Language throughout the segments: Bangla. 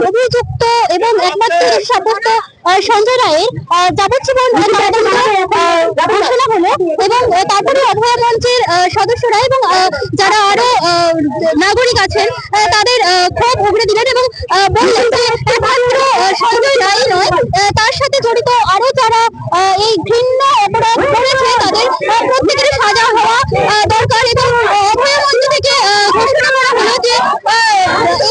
অভিযুক্ত এবং একমাত্র সঞ্জয় রায়ের যাবজ্জীবন ঘোষণা হলো এবং তারপরে অভয়া মঞ্চের সদস্যরা এবং যারা আরও নাগরিক আছেন তাদের ক্ষোভ উগড়ে দিলেন এবং বললেন যে একমাত্র সঞ্জয় রায় নয় তার সাথে জড়িত আরও যারা এই ঘৃণ্য অপরাধ করেছে তাদের আহ, প্রত্যেকেরই সাজা হওয়া আহ, দরকার এবং আহ, অভয়া মঞ্চ থেকে আহ, ঘোষণা করা হলো যে আহ,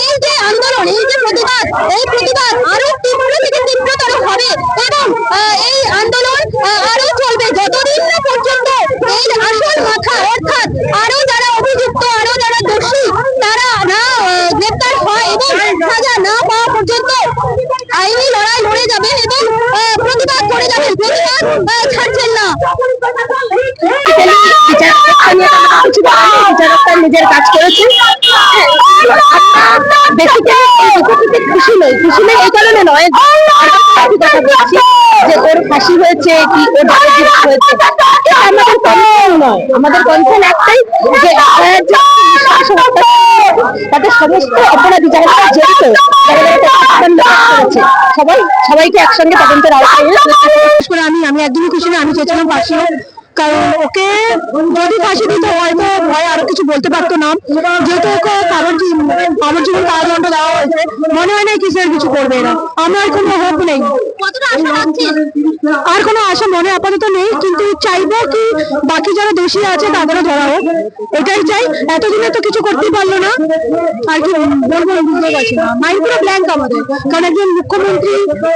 এই যে আন্দোলন এই যে প্রতিবাদ এই প্রতিবাদ আরও তীব্র থেকে তীব্রতর হবে এবং আহ, এই আন্দোলন আহ, আরও চলবে যতদিন না পর্যন্ত এই আসল মাথা অর্থাৎ আরও যারা অভিযুক্ত আরও যারা দোষী তারা না আহ, গ্রেপ্তার হয় এবং সাজা না পাওয়া পর্যন্ত আইনি লড়াই লড়ে যাবেন এবং আহ, প্রতিবাদ করে যাবেন প্রতিবাদ আহ, ছাড়ছেন না বিচারকটা নিজের কাজ করেছে। বেসিক্যালি খুশি নই খুশি নই এই কারণে নয়। কথা বলছি যে ওর ফাঁসি হয়েছে কি ওর হয়েছে এটা আমাদের কনসার্ন নয়। আমাদের কনসার্ন একটাই যে তাদের সমস্ত অপরাধী যারা জড়িত সবাই সবাইকে একসঙ্গে তদন্তের আওতায় আমি আমি একদমই খুশি না আমি চেয়েছিলাম ফাঁসি। কারণ ওকে যদি ফাঁসি দিতে হয়তো ভয় আরও কিছু বলতে পারতো না। যেহেতু ওকে কারোর আমার জীবন কারাদণ্ড দেওয়া হয়েছে। মনে হয় না কিসের কিছু করবে এরা। আমার কোনো হোপ নেই। আর কোনো আশা মনে আপাতত নেই কিন্তু চাইব কি বাকি যারা দোষী আছে তাদেরও ধরা হোক। এটাই চাই। এতদিনে তো কিছু করতেই পারল না। আর কি বলব বুঝতে পারছি না। মাইন্ড পুরো ব্ল্যাঙ্ক আমাদের। কারণ একজন মুখ্যমন্ত্রী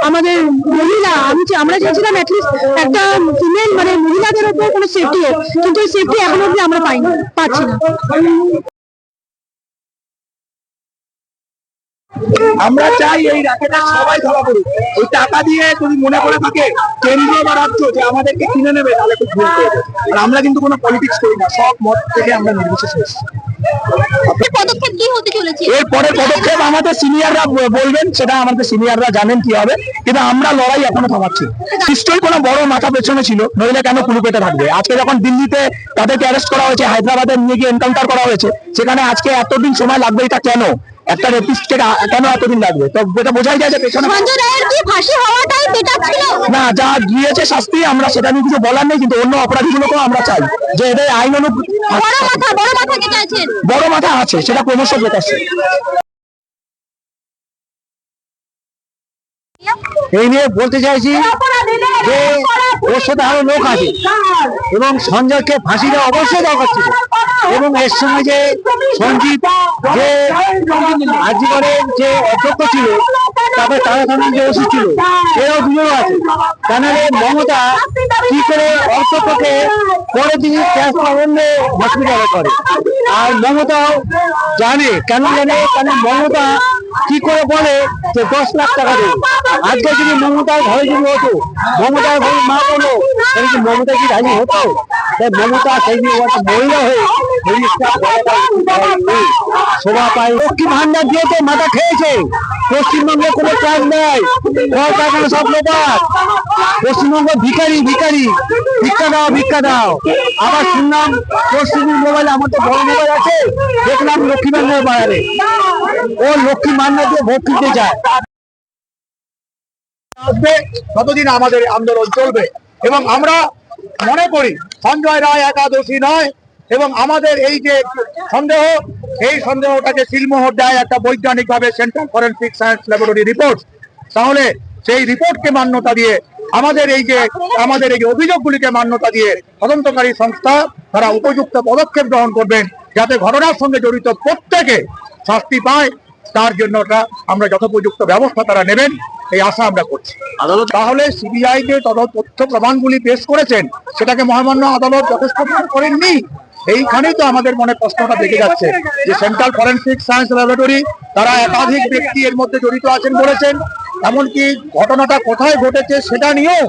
আমাদের মহিলা আমি আমরা চেয়েছিলাম অ্যাটলিস্ট একটা ফিমেল মানে মহিলাদের উপর কোনো সেফটি হোক কিন্তু ওই সেফটি এখনও অব্দি আমরা পাইনি, পাচ্ছি না। আমরা চাই এই রাখেটা সবাই ধরা পড়ুক। ওই টাকা দিয়ে তুমি মনে করে থাকে কেন্দ্র বা রাজ্য, যে আমাদেরকে কিনে নেবে, তাহলে খুব ভুল করবে আর আমরা কিন্তু কোনো পলিটিক্স করি না, সব মত থেকে আমরা নির্বিশেষে সিনিয়ররা বলবেন, সেটা আমাদের জানেন কি হবে। আমরা লড়াই এখনও কোনো বড় মাথা পেছনে ছিল, নইলে কেন থাকবে? আজকে যখন দিল্লিতে করা হয়েছে, হায়দ্রাবাদে নিয়ে গিয়ে এনকাউন্টার করা হয়েছে, সেখানে আজকে এতদিন সময় লাগবে এটা কেন? একটা রেপিস্টকে কেন এতদিন লাগবে? তো এটা বোঝাই যায় যে পেছনে না যা গিয়েছে শাস্তি আমরা সেটা নিয়ে কিছু বলার নেই কিন্তু অন্য অপরাধীগুলোকেও আমরা চাই। যে এদের আইন অনু বড় মাথা বড় মাথা বড় মাথা আছে সেটা ক্রমশ বেতাচ্ছে এই নিয়ে বলতে চাইছি যে ওর সাথে আরও লোক আছে। এবং সঞ্জয়কে ফাঁসি দেওয়া অবশ্যই দরকার ছিল। এবং এর সঙ্গে যে সঞ্জিত যে আজীবনের যে অধ্যক্ষ ছিল, তারপরে তারা থানার যে ওসি ছিল, এরাও দুজন আছে। তাহলে মমতা কি করে অর্থকে পরে তিনি ক্যাশ পাবন্ডে হসপিটালে করে? আর মমতাও জানে, কেন জানে? কেন মমতা কি করে বলে? যে দশ লাখ টাকা দেবে। আজকে যদি মমতার ঘরে যদি হতো, মমতার ঘরে মা বলো কি মমতা কি রাজি হতো? তাই মমতা সেই মহিলা হয়ে পায়। তো মাথা খেয়েছে। পশ্চিমবঙ্গে কোনো নেই। সব লোকাল পশ্চিমবঙ্গ ভিখারি ভিখারি। ভিক্ষা দাও ভিক্ষা দাও। আবার শুনলাম পশ্চিমবঙ্গ মোবাইল আমার তো বড় মোবাইল আছে। দেখলাম লক্ষ্মী ভান্ডার ও লক্ষ্মী ভান্ডার দিয়ে ভোট দিতে যায়। আসবে, ততদিন আমাদের আন্দোলন চলবে। এবং আমরা মনে করি, সঞ্জয় রায় একাদশী নয়, এবং আমাদের এই যে সন্দেহ, এই সন্দেহটাকে সিলমোহর দেয় একটা বৈজ্ঞানিক ভাবে central forensic science laboratory report তাহলে সেই রিপোর্টকে মান্যতা দিয়ে আমাদের এই যে, আমাদের এই অভিযোগগুলিকে মান্যতা দিয়ে তদন্তকারী সংস্থা, তারা উপযুক্ত পদক্ষেপ গ্রহণ করবেন, যাতে ঘটনার সঙ্গে জড়িত প্রত্যেকে শাস্তি পায়। তার জন্য ওটা আমরা যথোপযুক্ত ব্যবস্থা তারা নেবেন এই আশা আমরা করছি। আদালত তাহলে সিবিআই যে তথ্য প্রমাণগুলি পেশ করেছেন সেটাকে মহামান্য আদালত যথেষ্ট করেননি। এইখানেই তো আমাদের মনে প্রশ্নটা দেখে যাচ্ছে যে সেন্ট্রাল ফরেন্সিক সায়েন্স ল্যাবরেটরি তারা একাধিক ব্যক্তি এর মধ্যে জড়িত আছেন বলেছেন এমনকি ঘটনাটা কোথায় ঘটেছে সেটা নিয়েও